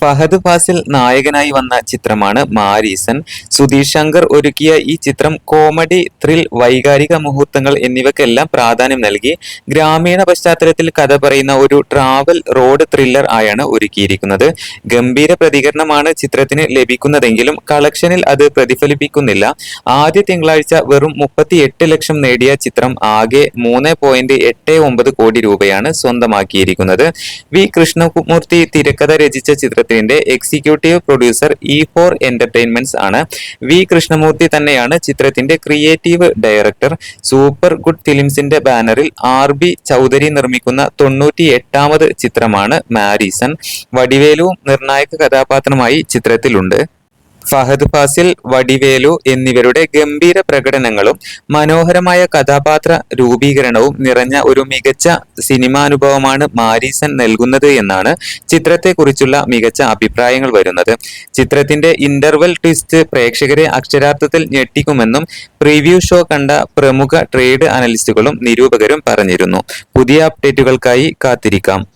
ഫഹദ് ഫാസിൽ നായകനായി വന്ന ചിത്രമാണ് മാരീസൻ. സുധീഷ് ശങ്കർ ഒരുക്കിയ ഈ ചിത്രം കോമഡി ത്രിൽ വൈകാരിക മുഹൂർത്തങ്ങൾ എന്നിവയ്ക്കെല്ലാം പ്രാധാന്യം നൽകി. ഗ്രാമീണ പശ്ചാത്തലത്തിൽ കഥ പറയുന്ന ഒരു ട്രാവൽ റോഡ് ത്രില്ലർ ആയാണ് ഒരുക്കിയിരിക്കുന്നത്. ഗംഭീര പ്രതികരണമാണ് ചിത്രത്തിന് ലഭിക്കുന്നതെങ്കിലും കളക്ഷനിൽ അത് പ്രതിഫലിപ്പിക്കുന്നില്ല. ആദ്യ തിങ്കളാഴ്ച വെറും മുപ്പത്തി എട്ട് ലക്ഷം നേടിയ ചിത്രം ആകെ മൂന്ന് പോയിന്റ് എട്ട് ഒമ്പത് കോടി രൂപയാണ് സ്വന്തമാക്കിയിരിക്കുന്നത്. വി കൃഷ്ണമൂർത്തി തിരക്കഥ രചിച്ച ചിത്രത്തിന്റെ executive producer E four entertainments ആണ്. വി കൃഷ്ണമൂർത്തി തന്നെയാണ് ചിത്രത്തിന്റെ ക്രിയേറ്റീവ് ഡയറക്ടർ സൂപ്പർ ഗുഡ് ഫിലിംസിന്റെ ബാനറിൽ ആർ ബി ചൗധരി നിർമ്മിക്കുന്ന തൊണ്ണൂറ്റി എട്ടാമത് ചിത്രമാണ് മാരീസൺ. വടിവേലുവും നിർണായക കഥാപാത്രമായി ചിത്രത്തിലുണ്ട്. ഫഹദ് ഫാസിൽ വടിവേലു എന്നിവരുടെ ഗംഭീര പ്രകടനങ്ങളും മനോഹരമായ കഥാപാത്ര രൂപീകരണവും നിറഞ്ഞ ഒരു മികച്ച സിനിമാനുഭവമാണ് മാരീസൻ നൽകുന്നത് എന്നാണ് ചിത്രത്തെക്കുറിച്ചുള്ള മികച്ച അഭിപ്രായങ്ങൾ വരുന്നത്. ചിത്രത്തിന്റെ ഇന്റർവെൽ ട്വിസ്റ്റ് പ്രേക്ഷകരെ അക്ഷരാർത്ഥത്തിൽ ഞെട്ടിക്കുമെന്നും പ്രിവ്യൂ ഷോ കണ്ട പ്രമുഖ ട്രേഡ് അനലിസ്റ്റുകളും നിരൂപകരും പറഞ്ഞിരുന്നു. പുതിയ അപ്ഡേറ്റുകൾക്കായി കാത്തിരിക്കാം.